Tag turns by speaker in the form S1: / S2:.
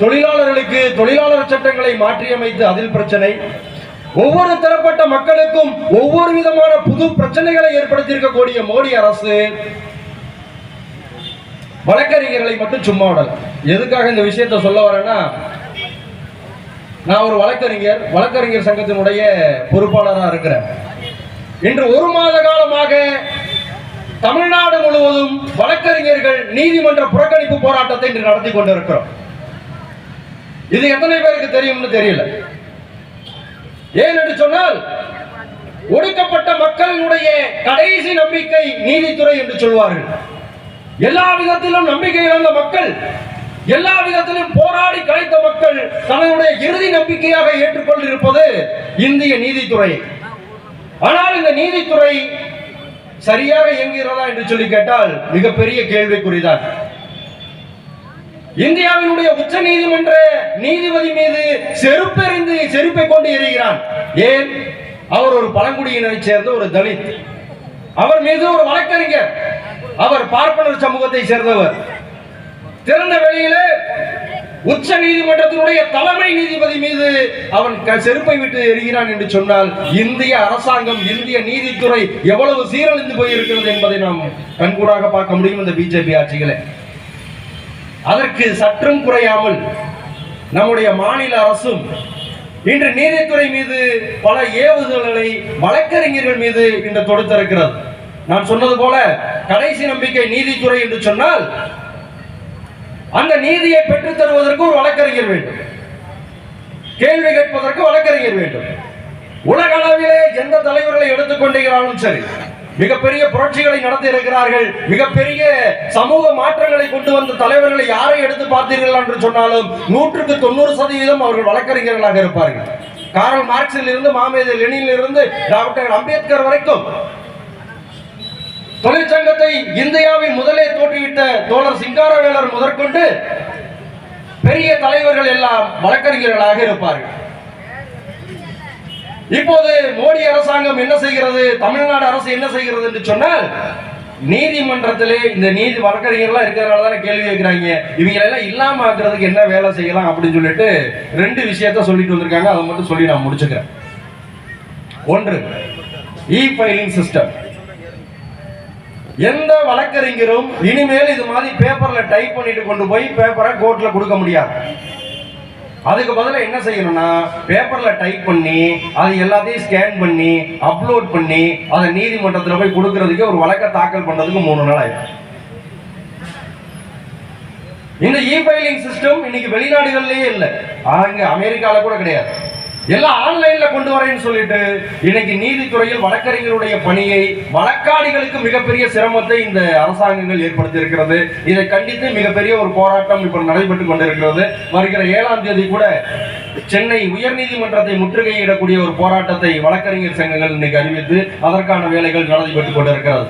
S1: தொழிலாளர்களுக்கு தொழிலாளர் சட்டங்களை மாற்றியமைத்து அதில் பிரச்சனை. ஒவ்வொரு தரப்பட்ட மக்களுக்கும் ஒவ்வொரு விதமான புது பிரச்சனைகளை ஏற்படுத்தியிருக்கக்கூடிய மோடி அரசு வழக்கறிஞர்களை மட்டும் சும்மா விடல. எதுக்காக இந்த விஷயத்தை சொல்ல வரேன்னா நான் ஒரு வழக்கறிஞர் வழக்கறிஞர் சங்கத்தினுடைய பொறுப்பாளராக இருக்கிறேன். இன்று ஒரு மாத காலமாக தமிழ்நாடு முழுவதும் வழக்கறிஞர்கள் நீதிமன்ற புறக்கணிப்பு போராட்டத்தை இன்று நடத்தி கொண்டிருக்கிறோம். இது எத்தனை பேருக்கு தெரியும்னு தெரியல. ஏன் என்று சொன்னால் ஒடுக்கப்பட்ட மக்களினுடைய கடைசி நம்பிக்கை நீதித்துறை என்று சொல்வார்கள். எல்லா விதத்திலும் நம்பிக்கை இழந்த மக்கள் எல்லா விதத்திலும் போராடி கலைத்த மக்கள் தங்களுடைய இறுதி நம்பிக்கையாக ஏற்றுக்கொண்டிருப்பது இந்திய நீதித்துறை. ஆனால் இந்த நீதித்துறை சரியாக இயங்குகிறதா என்று சொல்லி கேட்டால் மிகப்பெரிய கேள்விக்குறிதான். இந்தியாவினுடைய உச்ச நீதிமன்ற நீதிபதி மீது செருப்பெறிந்து செருப்பை கொண்டு எறிகிறான். ஏன்? அவர் ஒரு பழங்குடியினரை சேர்ந்த ஒரு தலித். அவர் மீது ஒரு வழக்கறிஞர். அவர் பார்ப்பனர் சமூகத்தை சேர்ந்தவர். திறந்த வெளியில உச்ச நீதிமன்றத்தினுடைய தலைமை நீதிபதி மீது அவன் க- செருப்பை விட்டு எறிகிறான் என்று சொன்னால் இந்திய அரசாங்கம் இந்திய நீதித்துறை எவ்வளவு சீரழிந்து போயிருக்கிறது என்பதை நாம் கண்கூடாக பார்க்க முடியும் இந்த பிஜேபி ஆட்சிகளை. அதற்கு சற்றும் குறையாமல் நம்முடைய மாநில அரசும் இன்று நீதித்துறை மீது பல ஏவுதல்களை வழக்கறிஞர்கள் மீது இன்று தொடுத்திருக்கிறது. நான் சொன்னது போல கடைசி நம்பிக்கை நீதித்துறை என்று சொன்னால் அந்த நீதியை பெற்றுத் தருவதற்கு ஒரு வழக்கறிஞர் வேண்டும். கேள்வி கேட்பதற்கு வழக்கறிஞர் வேண்டும். உலக அளவிலே எந்த தலைவர்களை எடுத்துக்கொண்டிருக்கிறாலும் சரி மிகப்பெரிய புரட்சிகளை நடத்தி இருக்கிறார்கள். மிகப்பெரிய சமூக மாற்றங்களை கொண்டு வந்த தலைவர்களை யாரை எடுத்து பார்த்தீர்கள் என்று சொன்னாலும் நூற்றுக்கு தொண்ணூறு சதவீதம் அவர்கள் வழக்கறிஞர்களாக இருப்பார்கள். காரல் மார்க்சில் இருந்து மாமேதர் லெனினில் இருந்து டாக்டர் அம்பேத்கர் வரைக்கும். தொழிற்சங்கத்தை இந்தியாவில் முதலே தோற்றுவித்த தோழர் சிங்காரவேலர் முதற்கொண்டு பெரிய தலைவர்கள் எல்லாம் வழக்கறிஞர்களாக இருப்பார்கள். இப்போது மோடி அரசாங்கம் என்ன செய்கிறது? தமிழ்நாடு அரசு என்ன செய்கிறது என்று சொன்னால் நீதிமன்றத்திலே இந்த நீதி வழக்கறிஞர்லாம் இருக்கிறனால தானே கேள்வி கேட்கிறாங்க. இவங்க எல்லாம் இல்லாம ஆக்குறதுக்கு என்ன வேலை செய்யலாம் அப்படின்னு சொல்லிட்டு ரெண்டு விஷயத்த சொல்லிட்டு வந்திருக்காங்க. அதை மட்டும் சொல்லி நான் முடிச்சுக்கிறேன். ஒன்று இ ஃபைலிங் சிஸ்டம் எந்த வழக்கறிஞரும் இனிமேல் இது மாதிரி பேப்பர்ல டைப் பண்ணிட்டு கொண்டு போய் பேப்பரை கோர்ட்ல கொடுக்க முடியாது. அதுக்கு பதிலாக என்ன செய்யணும்னா பேப்பர்ல டைப் பண்ணி அது எல்லாத்தையும் ஸ்கேன் பண்ணி அப்லோட் பண்ணி அதை நீதிமன்றத்தில் போய் கொடுக்கறதுக்கு ஒரு வழக்கை தாக்கல் பண்றதுக்கு மூணு நாள் ஆயிடும். இந்த இ ஃபைலிங் சிஸ்டம் இன்னைக்கு வெளிநாடுகள்லயே இல்லை. அங்க அமெரிக்கால கூட கிடையாது. எல்லாம் ஆன்லைன்ல கொண்டு வரேன்னு சொல்லிட்டு இன்னைக்கு நீதித்துறையில் வழக்கறிஞருடைய பணியை வழக்காடிகளுக்கு மிகப்பெரிய சிரமத்தை இந்த அரசாங்கங்கள் ஏற்படுத்தி இருக்கிறது இதை கண்டித்து மிகப்பெரிய ஒரு போராட்டம் இப்போ நடைபெற்று கொண்டிருக்கிறது. வருகிற ஏழாம் தேதி கூட சென்னை உயர்நீதிமன்றத்தை முற்றுகையிடக்கூடிய ஒரு போராட்டத்தை வழக்கறிஞர் சங்கங்கள் இன்னைக்கு அறிவித்து அதற்கான வேலைகள் நடைபெற்றுக் கொண்டிருக்கிறது